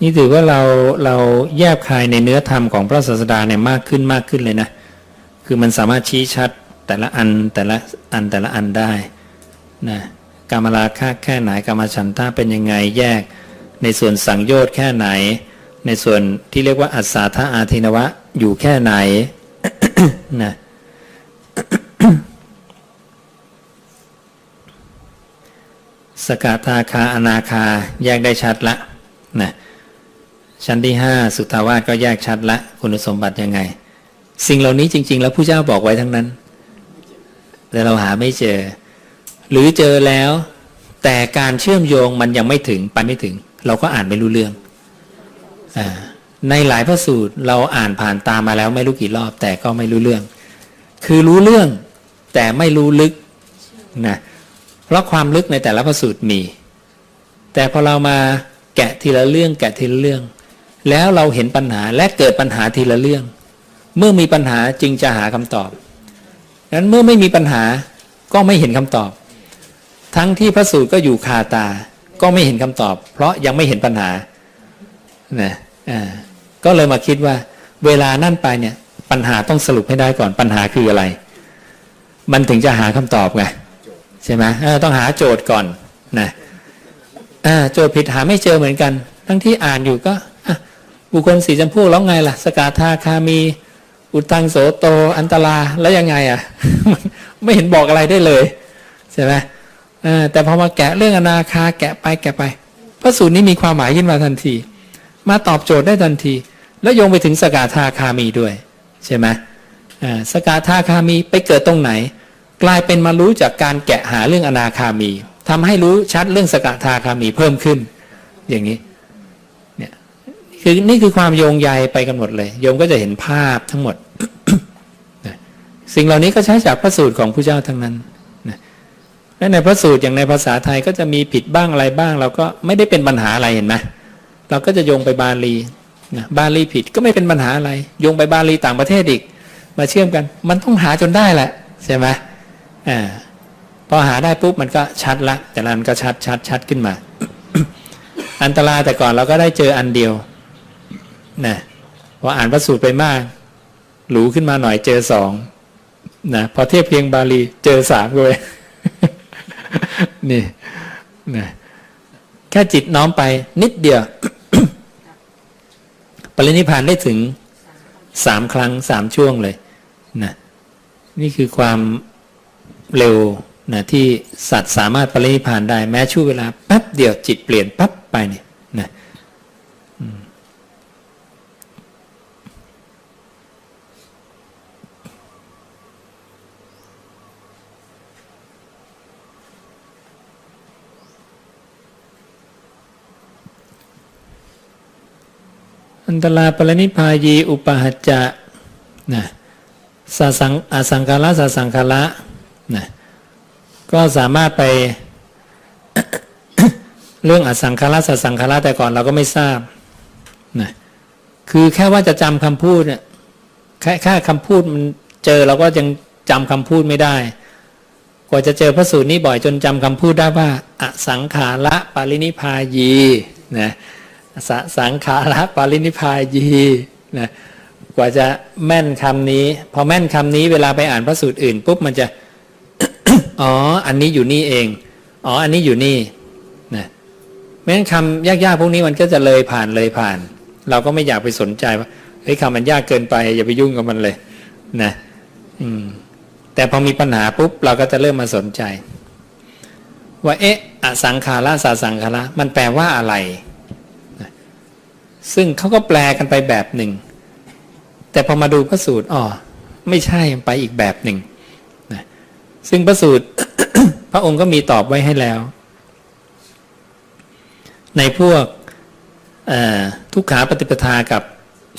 นี่ถือว่าเราเราแยบคายในเนื้อธรรมของพระศาสดาเนี่ยมากขึ้นมากขึ้นเลยนะ คือมันสามารถชี้ชัดแต่ละอันแต่ละอันแต่ละอันได้นะกามราคะแค่ไหนกามฉันทะเป็นยังไงแยก ในส่วนสังโยชน์แค่ไหน ในส่วนที่เรียกว่าอัศาธาอาทินวะอยู่แค่ไหนนะสกทาคาอนาคาแยกได้ชัดละนะ ชั้นที่ห้าสุทาวาสก็แยกชัดละคุณสมบัติยังไง สิ่งเหล่านี้จริง ๆ แล้วผู้เจ้าบอกไว้ทั้งนั้น แต่เราหาไม่เจอ หรือเจอแล้ว แต่การเชื่อมโยงมันยังไม่ถึงไปไม่ถึง เราก็อ่านไม่รู้เรื่องอในหลายพระสูตรเราอ่านผ่านตามมาแล้วไม่รู้กี่รอบ แต่ก็ไม่รู้เรื่อง คือรู้เรื่องแต่ไม่รู้ลึกนะเพราะความลึกในแต่ละพระสูตรมี แต่พอเรามาแกะทีละเรื่องแกะทีละเรื่อง แล้วเราเห็นปัญหาและเกิดปัญหาทีละเรื่อง เมื่อมีปัญหาจึงจะหาคำตอบนั้นเมื่อไม่มีปัญหาก็ไม่เห็นคำตอบ ทั้งที่พระสูตรก็อยู่คาตา ก็ไม่เห็นคำตอบ เพราะยังไม่เห็นปัญหานะอ่าก็เลยมาคิดว่า เวลานั่นไปเนี่ยปัญหาต้องสรุปให้ได้ก่อนปัญหาคืออะไร มันถึงจะหาคำตอบไงใช่ไหมต้องหาโจทย์ก่อนนะอ่าโจทย์ผิดหาไม่เจอเหมือนกัน ทั้งที่อ่านอยู่ก็ บุคคลสี่จำพวกแล้วไงล่ะ สกาธาคามี อุตังโสโต อันตราแล้วยังไงอะ ไม่เห็นบอกอะไรได้เลยใช่ไหมแต่พอมาแกะเรื่องอนาคาแกะไปแกะไปพระสูตรนี้มีความหมายขึ้นมาทันที มาตอบโจทย์ได้ทันที แล้วโยงไปถึงสกาธาคามีด้วยใช่ไหมสกาธาคามีไปเกิดตรงไหน กลายเป็นมารู้จากการแกะหาเรื่องอนาคามีทำให้รู้ชัดเรื่องสกาทาคามีเพิ่มขึ้น อย่างนี้ คือนี่คือความโยงใยไปกันหมดเลย โยมก็จะเห็นภาพทั้งหมด สิ่งเหล่านี้ก็ใช้จากพระสูตรของผู้เจ้าทั้งนั้นและในพระสูตรอย่างในภาษาไทยก็จะมีผิดบ้างอะไรบ้าง เราก็ไม่ได้เป็นปัญหาอะไรเห็นไหมเราก็จะโยงไปบาลีนะบาลีผิดก็ไม่เป็นปัญหาอะไร โยงไปบาลีต่างประเทศอีก มาเชื่อมกัน มันต้องหาจนได้แหละใช่ไหมอ่าพอหาได้ปุ๊บมันก็ชัดละ แต่ละอันก็ชัดชัดชัดขึ้นมา อันตรายแต่ก่อนเราก็ได้เจออันเดียว นะพออ่านพระสูตรไปมากหรูขึ้นมาหน่อยเจอสองนะพอเทียบเพียงบาลีเจอสามเลยนี่นะแค่จิตน้อมไปนิดเดียว ปรินิพานได้ถึงสามครั้งสามช่วงเลยนะนี่คือความเร็วนะที่สัตว์สามารถปรินิพพานได้แม้ช่วงเวลาแป๊บเดียวจิตเปลี่ยนปั๊บไปเนี่ยนะ อันตราปรินิพายีอุปหัจจะนะสสังอสังคาระสสังคาระนะก็สามารถไปเรื่องอสังคาระสสังคาระแต่ก่อนเราก็ไม่ทราบนะคือแค่ว่าจะจำคำพูดเนี่ยแค่แค่คำพูดมันเจอเราก็ยังจำคำพูดไม่ได้ กว่าจะเจอพระสูตรนี้บ่อยจนจำคำพูดได้ว่าอสังขาระปรินิพายีนะ สสังขาระปารินิพายีนะกว่าจะแม่นคำนี้ พอแม่นคำนี้เวลาไปอ่านพระสูตรอื่นปุ๊บมันจะ อ๋อ อันนี้อยู่นี่เอง อ๋อ อันนี้อยู่นี่นะไม่งั้นคำยากๆพวกนี้มันก็จะเลยผ่านเลยผ่าน เราก็ไม่อยากไปสนใจว่าเฮ้ยคำมันยากเกินไป อย่าไปยุ่งกับมันเลยนะอืมแต่พอมีปัญหาปุ๊บเราก็จะเริ่มมาสนใจ ว่าเอ๊ะอสังขาระสาสังขาระมันแปลว่าอะไร ซึ่งเขาก็แปลกันไปแบบหนึ่ง แต่พอมาดูพระสูตรอ๋อไม่ใช่ไปอีกแบบหนึ่งนะซึ่งพระสูตร พระองค์ก็มีตอบไว้ให้แล้ว ในพวกทุกขาปฏิปทากับ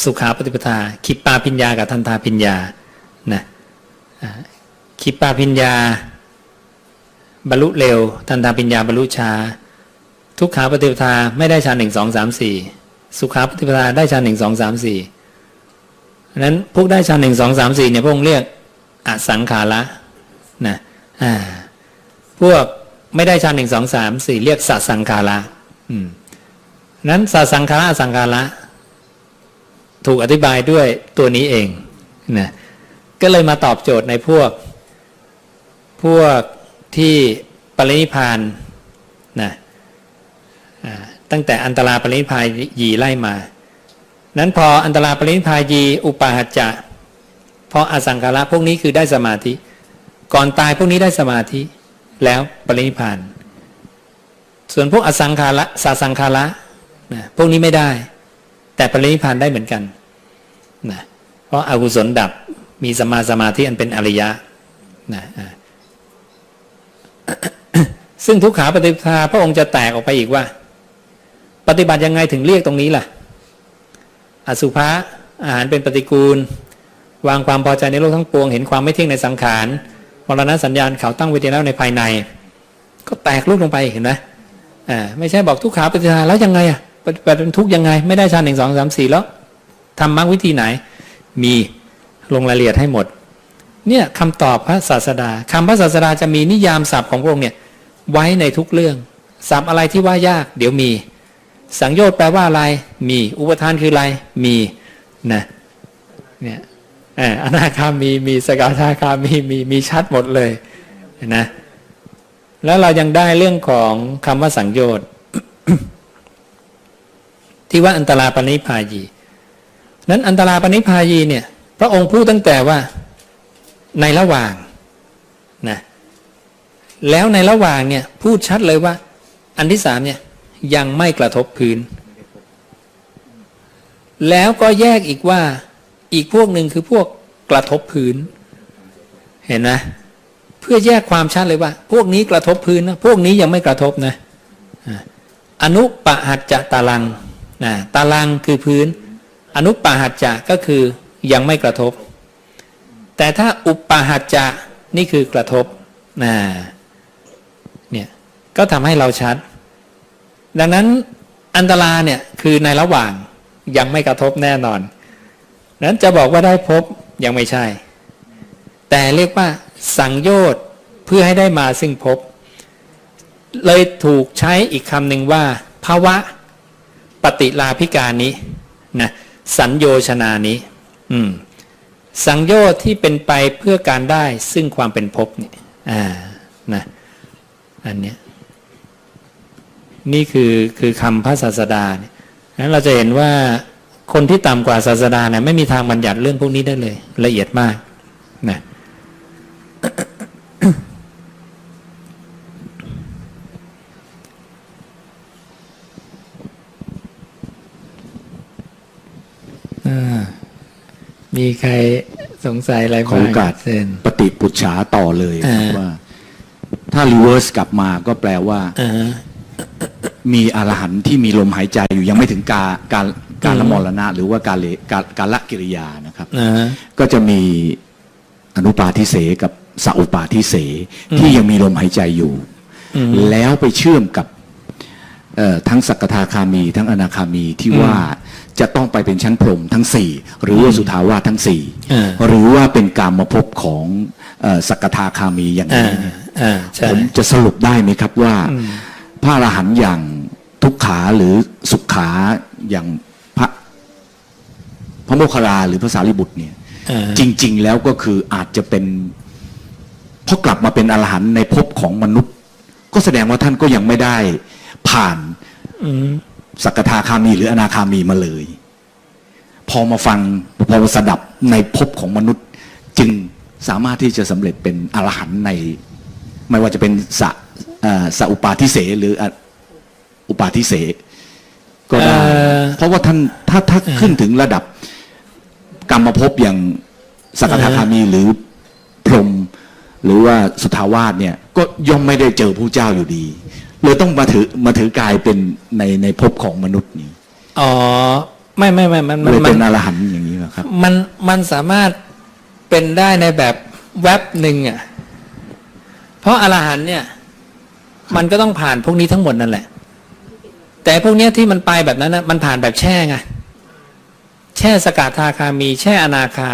สุขาปฏิปทาคิปปาพิญญากับทันทาพิญญานะคิปปาพิญญา บรรลุเร็ว ทันทาพิญญาบรรลุช้า ทุกขาปฏิปทาไม่ได้ฌานหนึ่งสองสามสี่ สุขาปฏิปทาได้ฌานหนึ่งสองสามสี่นั้นพวกได้ฌานหนึ่งสองสามสี่เนี่ยพวกเรียกอสังขาระนะพวกไม่ได้ฌานหนึ่งสองสามสี่เรียกสัสังขาระนั้นสัสังขาระอสังขาระถูกอธิบายด้วยตัวนี้เองนะก็เลยมาตอบโจทย์ในพวก พวกที่ปรินิพานนะ ตั้งแต่อันตราปรินิพานยีไล่มา นั้นพออันตราปรินิพานยีอุปาหัจจะพออสังขาระพวกนี้คือได้สมาธิ ก่อนตายพวกนี้ได้สมาธิ แล้วปรินิพาน ส่วนพวกอสังขาระสาสังขาระนะพวกนี้ไม่ได้ แต่ปรินิพานได้เหมือนกันนะเพราะอากุศลดับมีสมาสมาธิอันเป็นอริยะนะซึ่งทุกขาปฏิปทาพระองค์จะแตกออกไปอีกว่า ปฏิบัติยังไงถึงเรียกตรงนี้ล่ะ อสุภะอาหารเป็นปฏิกูล วางความพอใจในโลกทั้งปวง เห็นความไม่เที่ยงในสังขารมรณะสัญญาณเขาตั้งไว้ดีแล้วในภายใน ก็แตกรูปลงไปเห็นไหมอ่าไม่ใช่บอกทุกขาปฏิทาแล้วยังไงอะปฏิบัติเป็นทุกยังไง ไม่ได้ชาหนึ่งสองสามสี่แล้วทำมรรควิธีไหน มีลงรายละเอียดให้หมด เนี่ยคำตอบพระศาสดาคำพระศาสดาจะมีนิยามศัพท์ของพระองค์เนี่ยไว้ในทุกเรื่องศัพท์อะไรที่ว่ายาก เดี๋ยวมี สังโยชน์แปลว่าอะไร มี อุปทานคืออะไร มีนะเนี่ยอ่ออนาคามี มีสกทาคามี มี มีชัดหมดเลยนะ แล้วเรายังได้เรื่องของคำว่าสังโยชน์ที่ว่าอันตราปณิพายี นั้นอันตราปณิพายีเนี่ย พระองค์พูดตั้งแต่ว่าในระหว่างนะแล้วในระหว่างเนี่ยพูดชัดเลยว่า อันที่สามเนี่ย ยังไม่กระทบพื้น แล้วก็แยกอีกว่าอีกพวกหนึ่งคือพวกกระทบพื้น เห็นไหมเพื่อแยกความชัดเลยว่า พวกนี้กระทบพื้นนะพวกนี้ยังไม่กระทบนะอนุปหัจจะตาลังนะตาลังคือพื้น อนุปหัจจะก็คือยังไม่กระทบ แต่ถ้าอุปหัจจะนี่คือกระทบนะเนี่ยก็ทำให้เราชัด ดังนั้นอันตราเนี่ยคือในระหว่างยังไม่กระทบแน่นอนนั้นจะบอกว่าได้พบยังไม่ใช่ แต่เรียกว่าสังโยชน์เพื่อให้ได้มาซึ่งพบ เลยถูกใช้อีกคำหนึ่งว่าภาวะปฏิลาภิการนี้นะสัญโยชนานี้ อืมสังโยชน์ที่เป็นไปเพื่อการได้ซึ่งความเป็นภพนี่อ่านะอันเนี้ย นี่คือคือคำพระศาสดาเนี่ยนั้นเราจะเห็นว่าคนที่ต่ำกว่าศาสดาเนี่ยไม่มีทางบัญญัติเรื่องพวกนี้ได้เลย ละเอียดมากนะอ่ามีใครสงสัยอะไรขอบ้างโอกาสเชิญปฏิปุจฉาต่อเลยครับอ่าว่า ถ้ารีเวิร์สกลับมาก็แปลว่าอ่าฮะ มีอรหันต์ที่มีลมหายใจอยู่ยังไม่ถึงการการการละอืมมรณะ หรือว่าการเลการการละกิริยานะครับอ่าฮะก็จะมีอนุปาทิเสกับสัอุปาทิเสที่ยังมีลมหายใจอยู่อืมแล้วไปเชื่อมกับเอ่อทั้งสักทาคามี ทั้งอนาคามีที่อืมว่าจะต้องไปเป็นชั้นพรหมทั้งสี่หรือว่าสุทาวาสทั้งสี่อ่าหรือว่าเป็นการมาพบของเอ่อสักทาคามีอย่างอ่านี้เนี่ยอ่าใช่ผมจะสรุปได้ไหมครับว่าอืมพระอรหันต์อย่างทุก ขาหรือสุขขาอย่างพระพระโมคคัลลาหรือพระสารีบุตรเนี่ยอ่าจริง ๆ แล้วก็คืออาจจะเป็นเพราะกลับมาเป็นอรหันต์ในภพของมนุษย์ ก็แสดงว่าท่านก็ยังไม่ได้ผ่านอืมสักทาคามีหรืออนาคามีมาเลย พอมาฟังพอมาสดับในภพของมนุษย์ จึงสามารถที่จะสำเร็จเป็นอรหันต์ใน ไม่ว่าจะเป็นสะเอ่อสะอุปาทิเสหรือ ออุปาทิเสก็ได้เอ่อ เพราะว่าท่านถ้าถ้าขึ้นถึงระดับกรรมภพอย่างสักทาคามีหรือพรหมหรือว่าสุทาวาสเนี่ย ก็ย่อมไม่ได้เจอผู้เจ้าอยู่ดีเลยต้องมาถือมาถือกายเป็นในในภพของมนุษย์นี้อ๋อไม่ไม่ไม่มันมันเลยมัเป็นนอรหันต์อย่างนี้นะครับ มันมันสามารถเป็นได้ในแบบแว็บหนึ่งอะเพราะอรหันต์เนี่ย มันก็ต้องผ่านพวกนี้ทั้งหมดนั่นแหละ แต่พวกเนี้ยที่มันไปแบบนั้นนะมันผ่านแบบแช่ไงแช่สกาทาคามีแช่อนาคา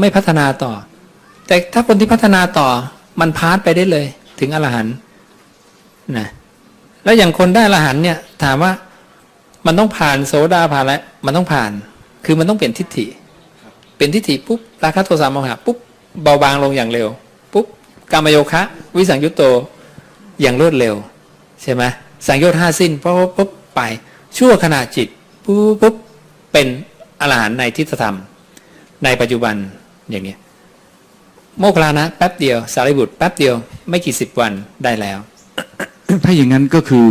ไม่พัฒนาต่อ แต่ถ้าคนที่พัฒนาต่อมันพาสไปได้เลย ถึงอรหันต์นะแล้วอย่างคนได้อรหันต์เนี่ย ถามว่ามันต้องผ่านโสดาผ่านแล้วมันต้องผ่าน คือมันต้องเปลี่ยนทิฏฐิ เป็นทิฏฐิปุ๊บราคะโทสะโมหะปุ๊บเบาบางลงอย่างเร็ว ปุ๊บกามโยคะ วิสังยุตโตอย่างรวดเร็ว ใช่ไหม สังโยชน์ห้าสิ้นปุ๊บปุ๊บปุ๊บไป ชั่วขณะจิตปุ๊บปุ๊บเป็นอรหันต์ในทิฏฐธรรม ในปัจจุบันอย่างเนี้ยโมคคลลานะแป๊บเดียว สารีบุตรแป๊บเดียวไม่กี่สิบวันได้แล้ว ถ้าอย่างนั้นก็คือ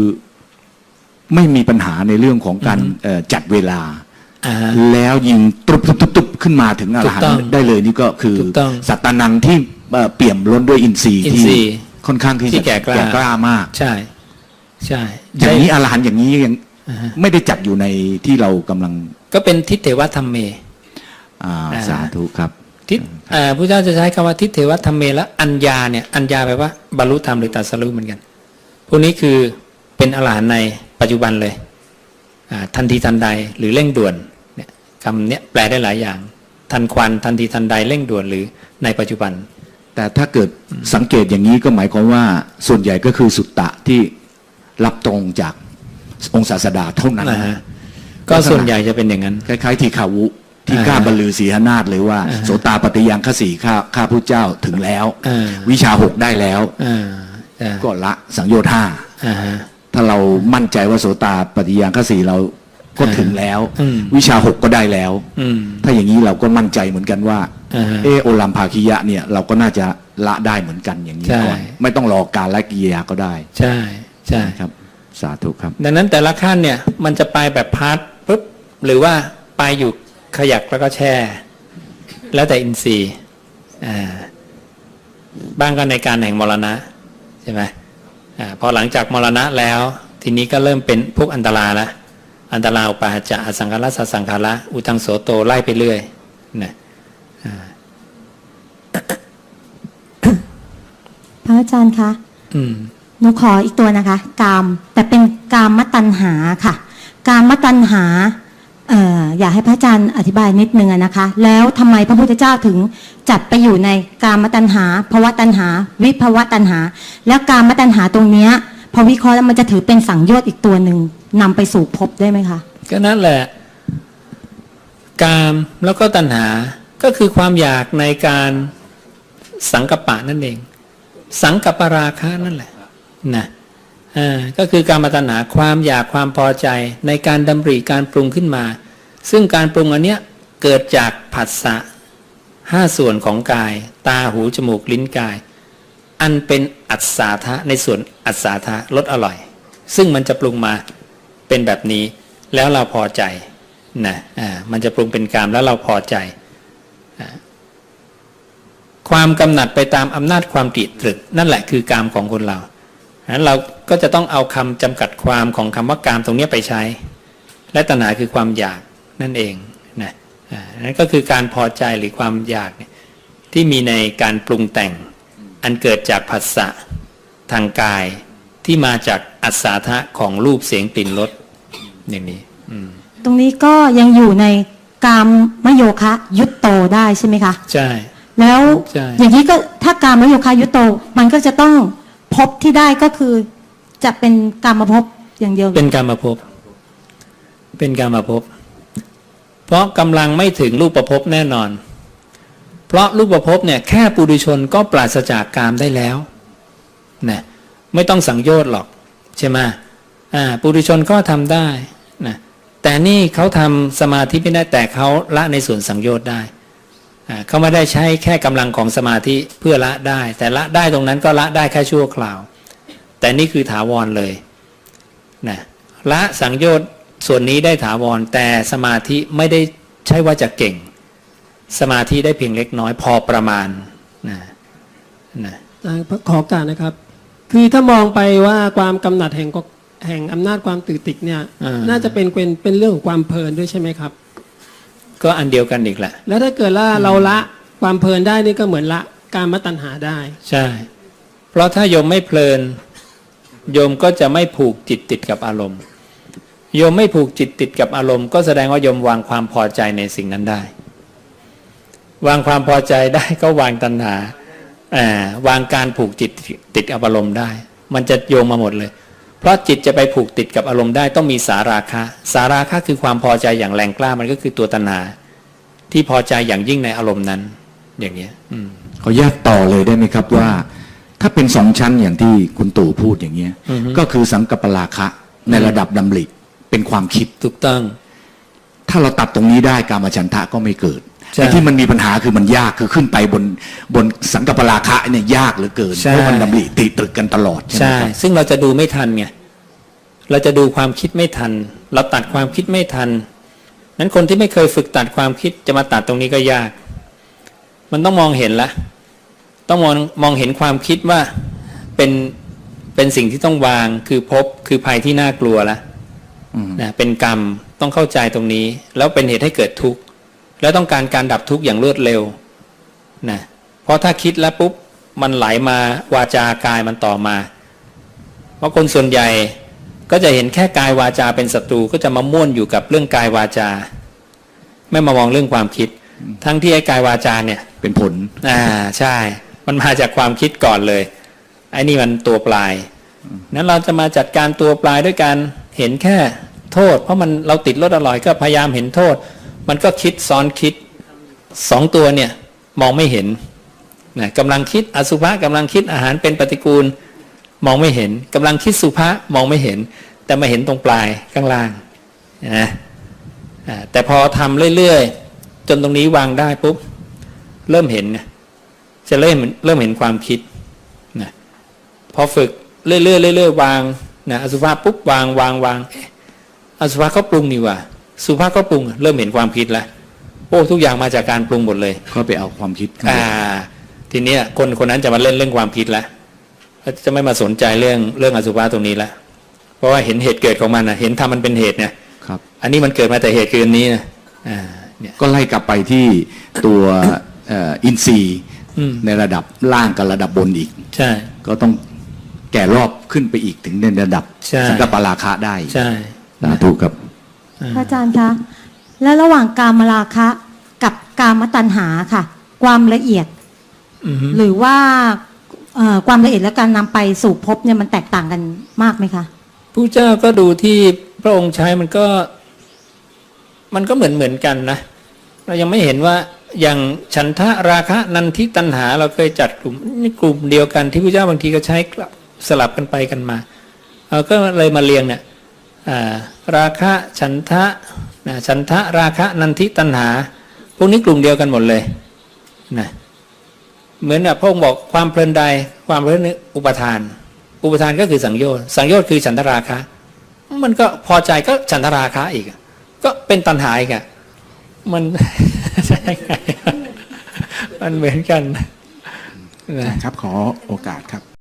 ไม่มีปัญหาในเรื่องของการเอ่อจัดเวลาอ่าฮะแล้วยิงตุบตุบตุบตุบขึ้นมาถึงอรหันถูกต้องต์ได้เลยนี่ก็คือถูกต้องสัตตานังที่เอ่อเปี่ยมล้นด้วยอินทรีย์อินที่ทรีย์ค่อนข้างที่ที่จะแก่กล้ากล้ามากใช่ ใช่อย่างนี้อรหันต์อย่างนี้ยังอ่าฮะไม่ได้จัดอยู่ในที่เรากำลัง ก็เป็นทิฏเทวธรรมเมอ่าอ่าสาธุครับทิศอ่าพระเจ้าจะใช้คำว่าทิฏเทวธรรมเมและอัญญาเนี่ยอัญญาแปลว่าบรรลุธรรมหรือตรัสรู้เหมือนกัน พวกนี้คือเป็นอรหันต์ในปัจจุบันเลยอ่าทันทีทันใดหรือเร่งด่วนเนี่ยคำเนี้ยแปลได้หลายอย่าง ทันควันทันทีทันใดเร่งด่วนหรือในปัจจุบัน แต่ถ้าเกิดสังเกตอย่างนี้ก็หมายความว่าส่วนใหญ่ก็คือสุตตะที่ รับตรงจากองค์ศาสดาเท่านั้นนะฮะก็ส่วนใหญ่จะเป็นอย่างนั้น คล้าย ๆ ทีขาวุที่อ่ากล้าบรรลือสีหนาฏเลยว่าอ่าฮะโสตาปฏิยังคสีข้าข้าพุทธเจ้าถึงแล้วอ่าวิชาหกได้แล้วอ่าอ่าก็ละสังโยชน์ห้าอ่าฮะถ้าเรามั่นใจว่าโสตาปฏิยังคสีเราก็ถึงแล้วอืมวิชาหกก็ได้แล้วอืมถ้าอย่างนี้เราก็มั่นใจเหมือนกันว่าอ่าฮะเออโอลัมภาคิยะเนี่ยเราก็น่าจะละได้เหมือนกันอย่างนี้ใช่ก่อนไม่ต้องรอการละกิริยาก็ได้ ใช่ ใช่ครับ สาธุครับ ดังนั้นแต่ละขั้นเนี่ยมันจะไปแบบพาร์ทปุ๊บหรือว่าไปอยู่ขยักแล้วก็แช่ แล้วแต่อินทรีย์อ่าบ้างก็ในการแห่งมรณะใช่ไหมอาพอหลังจากมรณะแล้ว ทีนี้ก็เริ่มเป็นพวกอันตราละอันตราอุปาจะอสังขารสัสสังขาระอุตังโสโตไล่ไปเรื่อยนะพระอาจารย์คะอืม หนูขออีกตัวนะคะ กาม แต่เป็นกามมตัญหาค่ะ กามมตัญหาอออยากให้พระอาจารย์อธิบายนิดนึงนะคะ แล้วทำไมพระพุทธเจ้าถึงจัดไปอยู่ในกามตัญหาภวะตัญหา วิภวะตัญหา แล้วกามตัญหาตรงเนี้ยพอวิเคราะห์แล้วมันจะถือเป็นสังโยชน์อีกตัวหนึ่งนำไปสู่ภพได้ไหมคะก็นั่นแหละ กามแล้วก็ตัณหาก็คือความอยากในการสังกปะนั่นเอง สังกปปราคะนั่นแหละ นะอ่าก็คือการมาตัณหาความอยากความพอใจในการดำริการปรุงขึ้นมา ซึ่งการปรุงอันเนี้ยเกิดจากผัสสะห้าส่วนของกาย ตาหูจมูกลิ้นกาย อันเป็นอัศาทะในส่วนอัศาทะรสอร่อย ซึ่งมันจะปรุงมาเป็นแบบนี้แล้วเราพอใจนะอ่ามันจะปรุงเป็นกามแล้วเราพอใจอความกำหนัดไปตามอำนาจความตรีตรึก นั่นแหละคือกามของคนเรา นั้นเราก็จะต้องเอาคำจำกัดความของคำว่ากามตรงเนี้ยไปใช้ และตัณหาคือความอยากนั่นเองนะอ่านั่นก็คือการพอใจหรือความอยากเนี่ยที่มีในการปรุงแต่ง อันเกิดจากผัสสะทางกายที่มาจากอัศาทะของรูปเสียงกลิ่นรสอย่างนี้อืมตรงนี้ก็ยังอยู่ในกามมโยคะยุตโตได้ใช่ไหมคะ ใช่ แล้วใช่อย่างนี้ก็ถ้าการมโยคายุโตมันก็จะต้อง พบที่ได้ก็คือ จะเป็นกรรมภพอย่างเดียวเป็นการมาพบ เป็นการมาพบ เพราะกำลังไม่ถึงรูปประพบแน่นอน เพราะรูปประพบเนี่ยแค่ปุถุชนก็ปราศจากกามได้แล้วนะไม่ต้องสังโยชน์หรอกใช่ไหมอ่าปุถุชนก็ทำได้นะแต่นี่เขาทำสมาธิไม่ได้แต่เขาละในส่วนสังโยชน์ได้ เขาไม่ได้ใช้แค่กำลังของสมาธิเพื่อละได้ แต่ละได้ตรงนั้นก็ละได้แค่ชั่วคราว แต่นี่คือถาวรเลยนะละสังโยชน์ส่วนนี้ได้ถาวรแต่สมาธิไม่ได้ใช่ว่าจะเก่ง สมาธิได้เพียงเล็กน้อยพอประมาณนะนะอ่าขอโอการนะครับ คือถ้ามองไปว่าความกำหนัดแห่งกแห่งอำนาจความตื่นติดเนี่ยอ่าน่าจะเป็นเป็นเป็นเรื่องของความเพลินด้วยใช่ไหมครับ ก็อันเดียวกันอีกแหละ แล้วถ้าเกิดว่าเราละความเพลินได้นี่ก็เหมือนละการมตัณหาได้ ใช่ เพราะถ้าโยมไม่เพลิน โยมก็จะไม่ผูกจิตติดกับอารมณ์ โยมไม่ผูกจิตติดกับอารมณ์ ก็แสดงว่าโยมวางความพอใจในสิ่งนั้นได้ วางความพอใจได้ก็วางตัณหาอ่าวางการผูกจิตติดกับอารมณ์ได้ มันจะโยงมาหมดเลย เพราะจิตจะไปผูกติดกับอารมณ์ได้ต้องมีสาราคะ สาราคะคือความพอใจอย่างแรงกล้ามันก็คือตัวตัณหาที่พอใจอย่างยิ่งในอารมณ์นั้น อย่างเนี้ยอืมขอแยกต่อเลยได้ไหมครับว่า ถ้าเป็นสองชั้นอย่างที่คุณตู่พูดอย่างเงี้ยอือฮึก็คือสังกัปปราคะในระดับดำริเป็นความคิดถูกต้อง ถ้าเราตัดตรงนี้ได้การมาฉันทะก็ไม่เกิด ใช่แต่ที่มันมีปัญหาคือมันยากคือขึ้นไปบนบนสังกัปปราคะเนี่ยยากเหลือเกินใช่เพราะมันดำริติตรึกกันตลอดใช่ไหมใช่ครับซึ่งเราจะดูไม่ทันไงเราจะดูความคิดไม่ทัน เราตัดความคิดไม่ทันนั้นคนที่ไม่เคยฝึกตัดความคิดจะมาตัดตรงนี้ก็ยาก มันต้องมองเห็นละ ต้องมองมองเห็นความคิดว่าเป็นเป็นสิ่งที่ต้องวางคือพบคือภัยที่น่ากลัวละอืมนะเป็นกรรมต้องเข้าใจตรงนี้ แล้วเป็นเหตุให้เกิดทุกข์ แล้วต้องการการดับทุกข์อย่างรวดเร็วนะเพราะถ้าคิดแล้วปุ๊บมันไหลมาวาจากายมันต่อมา เพราะคนส่วนใหญ่ก็จะเห็นแค่กายวาจาเป็นศัตรูก็จะมาม่วนอยู่กับเรื่องกายวาจา ไม่มามองเรื่องความคิด ทั้งที่ไอ้กายวาจาเนี่ย เป็นผลอ่าใช่ มันมาจากความคิดก่อนเลยไอ้นี่มันตัวปลายนั้นเราจะมาจัดการตัวปลายด้วยการเห็นแค่โทษ เพราะมันเราติดรสอร่อยก็พยายามเห็นโทษ มันก็คิดซ้อนคิดสองตัวเนี่ยมองไม่เห็นนะกำลังคิดอสุภะกำลังคิดอาหารเป็นปฏิกูล มองไม่เห็นกำลังคิดสุภะมองไม่เห็น แต่มาเห็นตรงปลายข้างล่างนะแต่พอทำเรื่อยๆ จนตรงนี้วางได้ปุ๊บเริ่มเห็นไงจะเริ่มเริ่มเห็นความคิดนะพอฝึกเรื่อยๆเรื่อยๆวางนะอสุภะปุ๊บวางวางวางอสุภะก็ปรุงนี่ว่า สุภะก็ปรุง เริ่มเห็นความคิดแล้วโอ้ทุกอย่างมาจากการปรุงหมดเลย ก็ไปเอาความคิดข้างอ่าบนทีเนี้ยคนคนนั้นจะมาเล่นเรื่องความคิดแล้วเขาจะไม่มาสนใจเรื่องเรื่องอสุภะตรงนี้ละเพราะว่าเห็นเหตุเกิดของมันนะเห็นทำมันเป็นเหตุเนี่ยครับ อันนี้มันเกิดมาแต่เหตุคืออันนี้นะอ่าเนี่ยก็ไล่กลับไปที่ตัวเอ่ออินทรีย์อืมในระดับล่างกับระดับบนอีก ใช่ ก็ต้องแก่รอบขึ้นไปอีกถึงในระดับใช่สังกัปปราคะได้ ใช่สาธุครับ พระอาจารย์คะแล้วระหว่างกามราคะ กับกามตัณหาค่ะ ความละเอียดอือฮึหรือว่าเอ่อความละเอียดและการนำไปสู่ภพเนี่ยมันแตกต่างกันมากไหมคะผู้เจ้าก็ดูที่พระองค์ใช้มันก็ มันก็เหมือนเหมือนกันนะเรายังไม่เห็นว่าอย่างฉันทะราคะนันทิตัณหา เราเคยจัดกลุ่มนี่กลุ่มเดียวกันที่พระเจ้าบางทีก็ใช้กลับสลับกันไปกันมาเราก็เลยมาเรียงเนี่ยอ่า ราคะฉันทะนะฉันทะราคะนันทิตัณหา พวกนี้กลุ่มเดียวกันหมดเลยนะเหมือนแบบพระองค์บอกความเพลินใดความเพลินอุปทาน อุปทานก็คือสังโยชน์สังโยชน์คือฉันทราคะ มันก็พอใจก็ฉันทราคะอีก ก็เป็นตัณหาอีกอะมันใช่ไงมันเหมือนกันนะครับขอโอกาสครับ